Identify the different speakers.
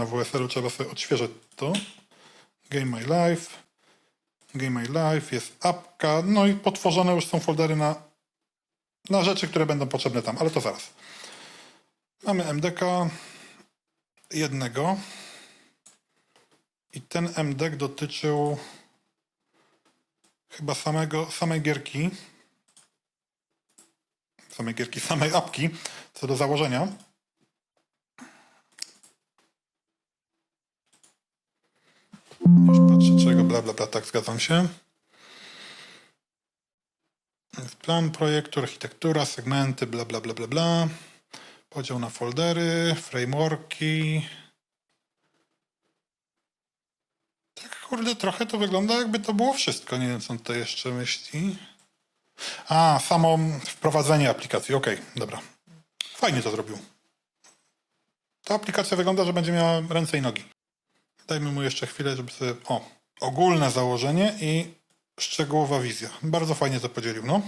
Speaker 1: na WSL-u, trzeba sobie odświeżyć to. Game My Life. Game My Life, jest apka, no i potworzone już są foldery na, na rzeczy, które będą potrzebne tam, ale to zaraz. Mamy MDK jednego i ten MDK dotyczył chyba samego, samej gierki, samej gierki, samej apki, co do założenia. Już patrzę czego, bla bla bla, tak zgadzam się. Jest plan projektu, architektura, segmenty, bla bla bla bla bla. Podział na foldery, frameworki. Tak kurde, trochę to wygląda jakby to było wszystko. Nie wiem co on tutaj jeszcze myśli. A, samo wprowadzenie aplikacji. Okej, dobra. Fajnie to zrobił. Ta aplikacja wygląda, że będzie miała ręce i nogi. Dajmy mu jeszcze chwilę, żeby sobie... O, ogólne założenie i szczegółowa wizja. Bardzo fajnie to podzielił, no.